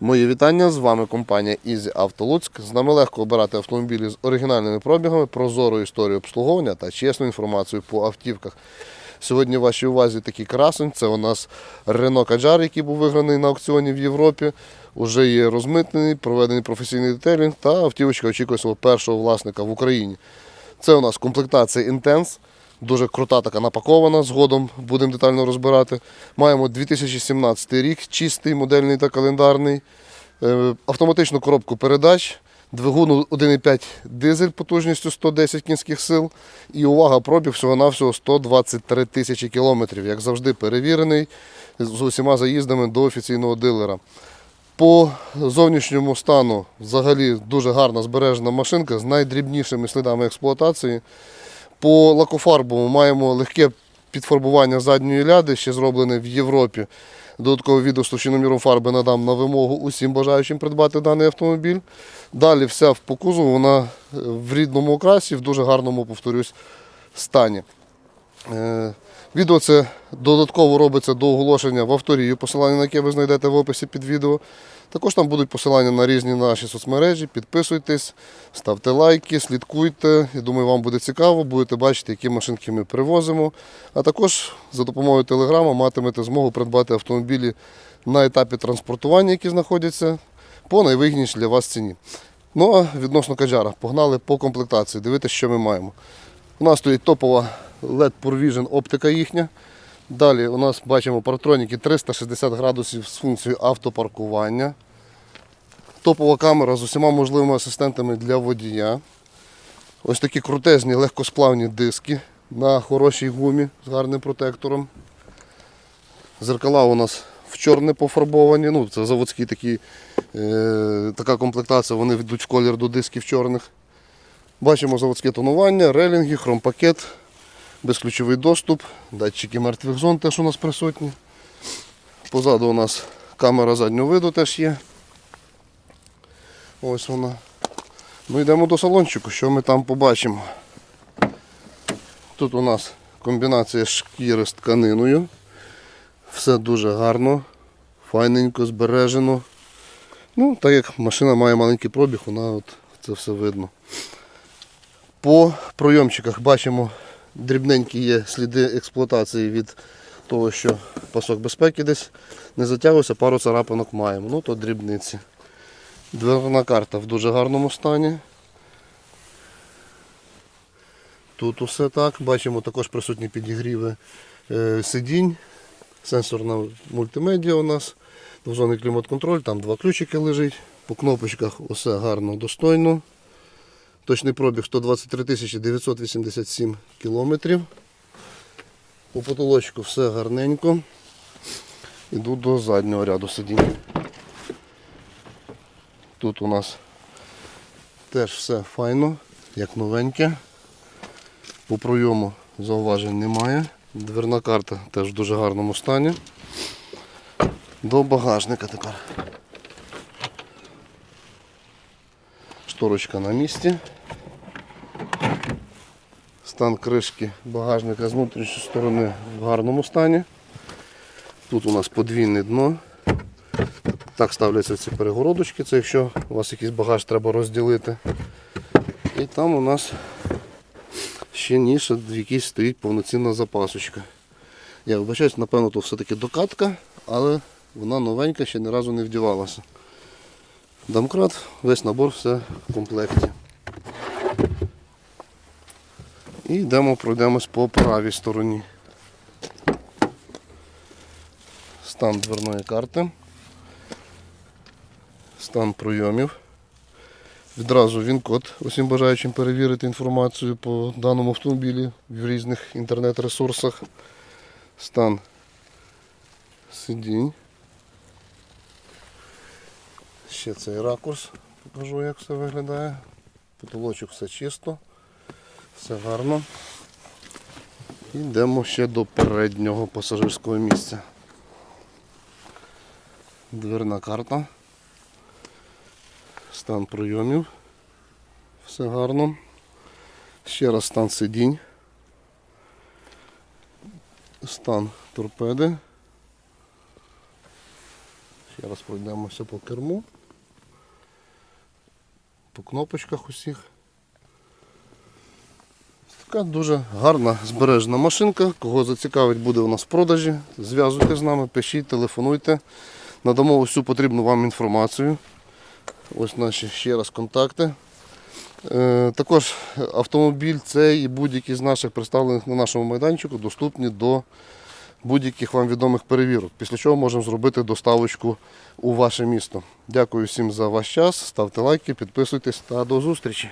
Мої вітання, з вами компанія Easy Auto. З нами легко обирати автомобілі з оригінальними пробігами, прозорою історією обслуговування та чесною інформацією по автівках. Сьогодні в вашій увазі такий красень. Це у нас Renault Kadjar, який був виграний на аукціоні в Європі. Уже є розмитнений, проведений професійний детейлінг та автівочка очікує свого першого власника в Україні. Це у нас комплектація Intense. Дуже крута така напакована, згодом будемо детально розбирати. Маємо 2017 рік, чистий, модельний та календарний. Е, Автоматичну коробку передач, двигун 1,5 дизель потужністю 110 кінських сил. І увага, пробіг всього-навсього 123 тисячі кілометрів. Як завжди, перевірений з усіма заїздами до офіційного дилера. По зовнішньому стану взагалі дуже гарна збережена машинка з найдрібнішими слідами експлуатації. По лакофарбу маємо легке підфарбування задньої ляди, ще зроблене в Європі. Додаткове відео з товщиноміром фарби надам на вимогу усім бажаючим придбати даний автомобіль. Далі вся в покузу, вона е, в рідному окрасі, в дуже гарному, повторюсь, стані. Відео це додатково робиться до оголошення в авторію, посилання на яке ви знайдете в описі під відео. Також там будуть посилання на різні наші соцмережі. Підписуйтесь, ставте лайки, слідкуйте. Я думаю, вам буде цікаво, будете бачити, які машинки ми привозимо. А також за допомогою телеграма матимете змогу придбати автомобілі на етапі транспортування, які знаходяться, по найвигіднішій для вас ціні. Ну а відносно каджара, погнали по комплектації. Дивіться, що ми маємо. У нас стоїть топова LED Provision оптика їхня. Далі у нас бачимо паратроніки 360 градусів з функцією автопаркування. Топова камера з усіма можливими асистентами для водія. Ось такі крутезні легкосплавні диски на хорошій гумі з гарним протектором. Зеркала у нас в чорне пофарбовані. Ну, це заводські такі, е, така комплектація, вони йдуть в колір до дисків чорних. Бачимо заводське тонування, релінги, хромпакет, безключовий доступ, датчики мертвих зон теж у нас присутні. Позаду у нас камера заднього виду теж є. Ось вона. Ну йдемо до салончику, що ми там побачимо. Тут у нас комбінація шкіри з тканиною. Все дуже гарно, файненько, збережено. Ну, так як машина має маленький пробіг, вона от це все видно. По пройомчиках бачимо дрібненькі є сліди експлуатації від того, що пасок безпеки десь не затягувався, пару царапинок маємо. Ну то дрібниці. Дверна карта в дуже гарному стані. Тут усе так. Бачимо також присутні підігріви е, сидінь, сенсорна мультимедіа у нас, двозонний клімат-контроль, там два ключики лежить. По кнопочках усе гарно, достойно. Точний пробіг 123 987 кілометрів. По потолочку все гарненько. Іду до заднього ряду сидінь. Тут у нас теж все файно, як новеньке. По пройому зауважень немає. Дверна карта теж в дуже гарному стані. До багажника тепер. Шторочка на місці. Стан кришки багажника з внутрішньої сторони в гарному стані. Тут у нас подвійне дно. Так ставляться ці перегородочки, це якщо у вас якийсь багаж треба розділити. І там у нас ще ніша, якій стоїть повноцінна запасочка. Я вибачаюсь, напевно, то все-таки докатка, але вона новенька, ще ні разу не вдівалася. Домкрат, весь набор, все в комплекті. І йдемо, пройдемось по правій стороні. Стан дверної карти. Стан пройомів. Відразу він код усім бажаючим перевірити інформацію по даному автомобілі в різних інтернет-ресурсах. Стан сидінь. Ще цей ракурс покажу, як все виглядає. Потолочок все чисто, все гарно. Йдемо ще до переднього пасажирського місця. Дверна карта. Стан прийомів. Все гарно. Ще раз стан сидінь. Стан торпеди. Ще раз пройдемося по керму. По кнопочках усіх. Така дуже гарна збережена машинка. Кого зацікавить, буде у нас в продажі. Зв'язуйте з нами, пишіть, телефонуйте. Надамо всю потрібну вам інформацію. Ось наші ще раз контакти. Е, Також автомобіль цей і будь-які з наших представлених на нашому майданчику доступні до будь-яких вам відомих перевірок. Після чого можемо зробити доставочку у ваше місто. Дякую всім за ваш час. Ставте лайки, підписуйтесь та до зустрічі.